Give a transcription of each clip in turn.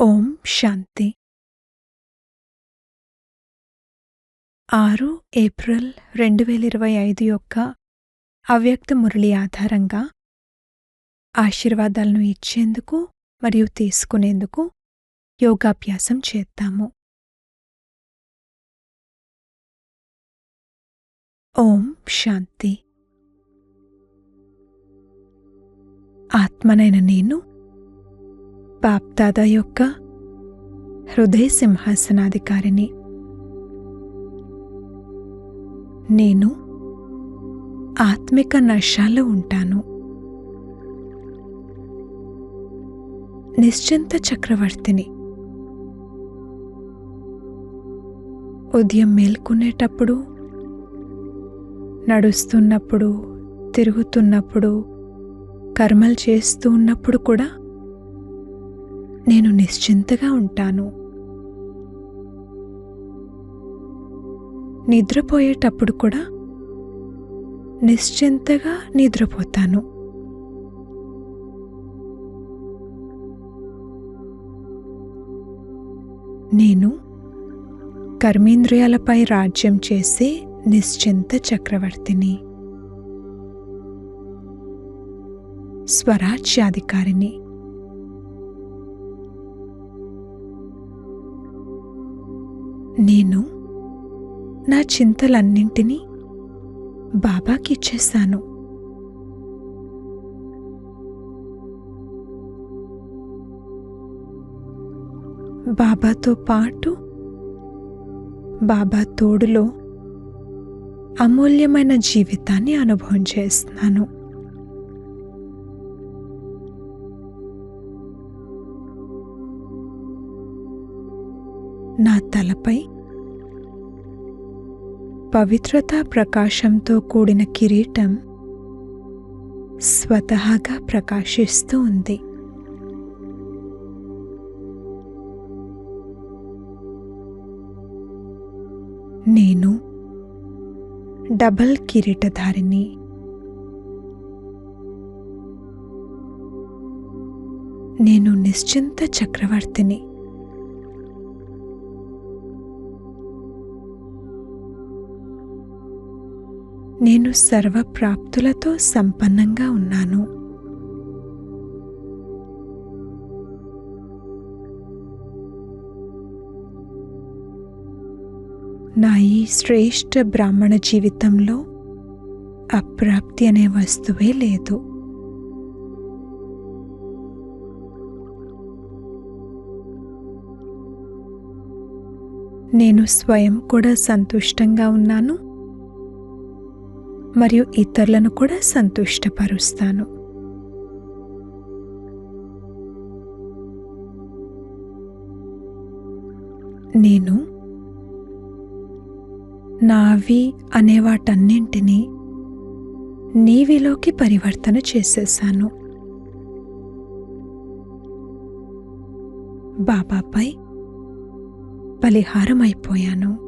ఓం శాంతి. ఆరు ఏప్రిల్ రెండు వేల ఇరవై ఐదు యొక్క అవ్యక్త మురళి ఆధారంగా ఆశీర్వాదాలను ఇచ్చేందుకు మరియు తీసుకునేందుకు యోగాభ్యాసం చేద్దాము. ఓం శాంతి. ఆత్మనైన నేను బాప్దాదా యొక్క హృదయ సింహాసనాధికారిని. నేను ఆత్మిక నషాలు ఉంటాను. నిశ్చింత చక్రవర్తిని ఉదయం మేల్కొనేటప్పుడు నడుస్తున్నప్పుడు తిరుగుతున్నప్పుడు కర్మలు చేస్తూ ఉన్నప్పుడు కూడా నేను నిశ్చింతగా ఉంటాను. నిద్రపోయేటప్పుడు కూడా నిశ్చింతగా నిద్రపోతాను. నేను కర్మేంద్రియాలపై రాజ్యం చేసే నిశ్చింత చక్రవర్తిని. స్వరాజ్యాధికారిని. నేను నా చింతలన్నింటినీ బాబాకి ఇచ్చేశాను బాబాతో పాటు బాబా తోడులో అమూల్యమైన జీవితాన్ని అనుభవం చేస్తున్నాను. తలపై పవిత్రతా ప్రకాశంతో కూడిన కిరీటం స్వతహాగా ప్రకాశిస్తూ ఉంది. నేను డబల్ కిరీటధారిని. నేను నిశ్చింత చక్రవర్తిని. నేను సర్వప్రాప్తులతో సంపన్నంగా ఉన్నాను. నా ఈ శ్రేష్ఠ బ్రాహ్మణ జీవితంలో అప్రాప్తి అనే వస్తువే లేదు. నేను స్వయం కూడా సంతుష్టంగా ఉన్నాను. మరియు ఇతరులను కూడా సంతుష్టపరుస్తాను. నేను నావి అనే వాటన్నింటినీ నీవిలోకి పరివర్తన చేసేశాను. బాబాపై బలిహారం అయిపోయాను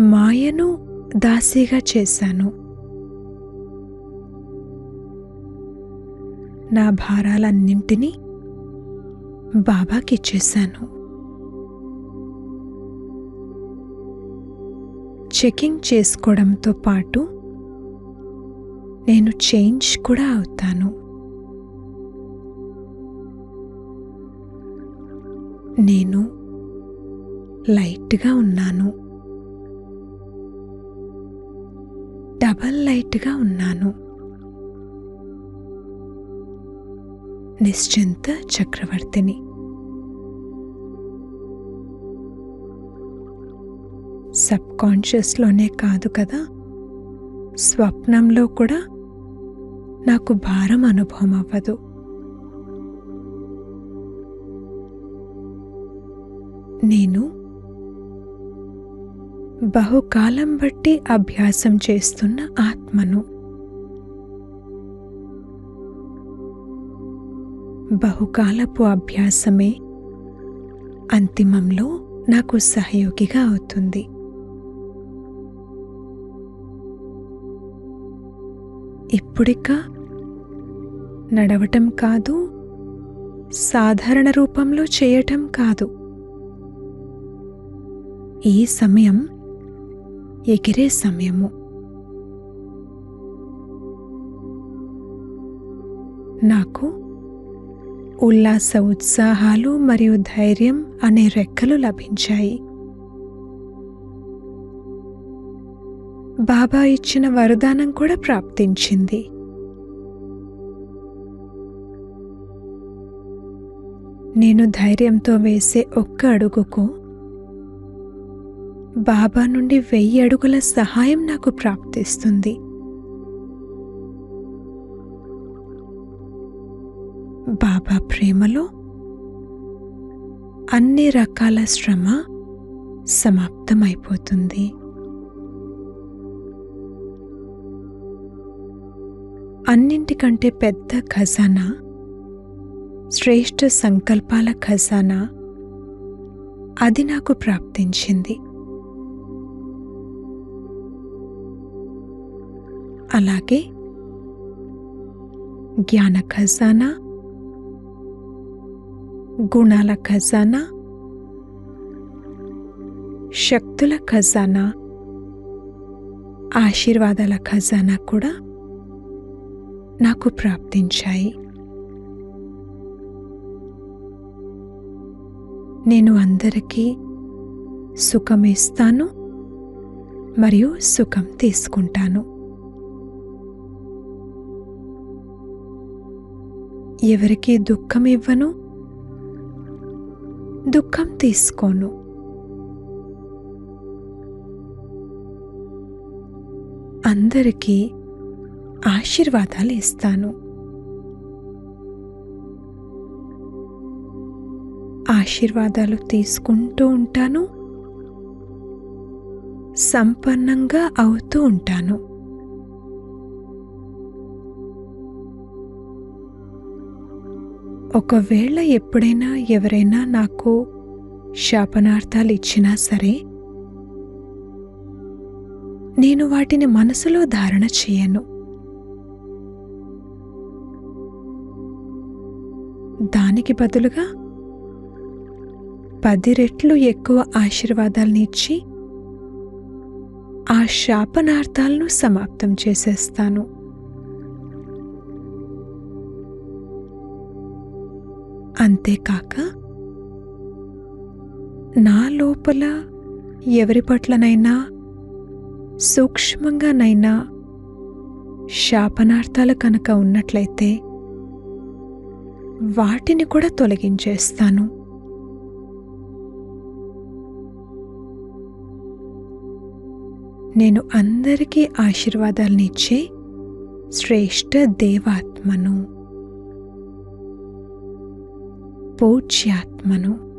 మాయను దాసీగా చేశాను. నా భారాలన్నింటినీ బాబాకిచ్చేశాను. చెకింగ్ చేసుకోవడంతో పాటు నేను చేంజ్ కూడా అవుతాను. నేను లైట్గా ఉన్నాను. డబల్ లైట్గా ఉన్నాను. నిశ్చింత చక్రవర్తిని. సబ్ కాన్షియస్లోనే కాదు కదా స్వప్నంలో కూడా నాకు భారం అనుభవం అవ్వదు. నేను బహుకాలం బట్టి అభ్యాసం చేస్తున్న ఆత్మను. బహుకాలపు అభ్యాసమే అంతిమంలో నాకు సహయోగిగా అవుతుంది. ఇప్పుడిక నడవటం కాదు సాధారణ రూపంలో చేయటం కాదు. ఈ సమయం ఎగిరే సమయము. నాకు ఉల్లాస ఉత్సాహాలు మరియు ధైర్యం అనే రెక్కలు లభించాయి. బాబా ఇచ్చిన వరదానం కూడా ప్రాప్తించింది. నేను ధైర్యంతో వేసే ఒక్క అడుగుకు బాబా నుండి వెయ్యి అడుగుల సహాయం నాకు ప్రాప్తిస్తుంది. బాబా ప్రేమలో అన్ని రకాల శ్రమ సమాప్తమైపోతుంది. అన్నింటికంటే పెద్ద ఖజానా శ్రేష్ఠ సంకల్పాల ఖజానా అది నాకు ప్రాప్తించింది. అలాగే జ్ఞాన ఖజానా గుణాల ఖజానా శక్తుల ఖజానా ఆశీర్వాదాల ఖజానా కూడా నాకు ప్రాప్తించాయి. నేను అందరికీ సుఖం ఇస్తాను మరియు సుఖం తీసుకుంటాను. ఎవరికి దుఃఖం ఇవ్వను దుఃఖం తీసుకోను. అందరికీ ఆశీర్వాదాలు ఇస్తాను. ఆశీర్వాదాలు తీసుకుంటూ ఉంటాను. సంపన్నంగా అవుతూ ఉంటాను. ఒకవేళ ఎప్పుడైనా ఎవరైనా నాకు శాపనార్థాలు ఇచ్చినా సరే నేను వాటిని మనసులో ధారణ చేయను. దానికి బదులుగా పది రెట్లు ఎక్కువ ఆశీర్వాదాల్ని ఇచ్చి ఆ శాపనార్థాలను సమాప్తం చేసేస్తాను. అంతేకాక నా లోపల ఎవరి పట్లనైనా సూక్ష్మంగానైనా శాపనార్థాలు కనుక ఉన్నట్లయితే వాటిని కూడా తొలగించేస్తాను. నేను అందరికీ ఆశీర్వాదాలనిచ్చే శ్రేష్ఠ దేవాత్మను. పూజ్యాత్మను.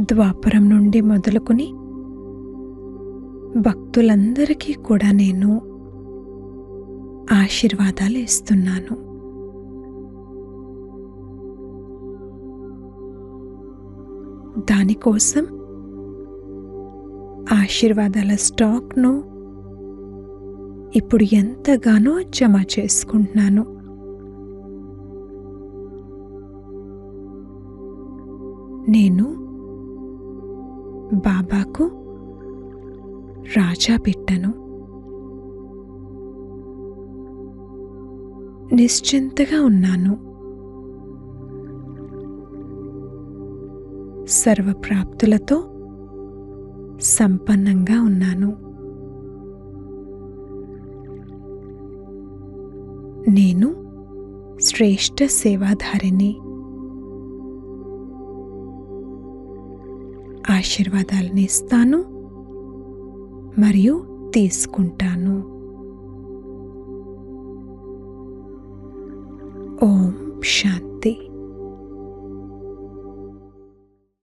ద్వాపరం నుండి మొదలుకొని భక్తులందరికీ కూడా నేను ఆశీర్వాదాలు ఇస్తున్నాను. దానికోసం ఆశీర్వాదాల స్టాక్ను ఇప్పుడు ఎంతగానో జమ చేసుకుంటున్నాను. నేను బాబాకు రాజా బిడ్డను. నిశ్చింతగా ఉన్నాను. సర్వప్రాప్తులతో సంపన్నంగా ఉన్నాను. నేను శ్రేష్ఠ సేవాధారిని. ఆశీర్వాదాలను ఇస్తాను మరియు తీసుకుంటాను. ఓం శాంతి.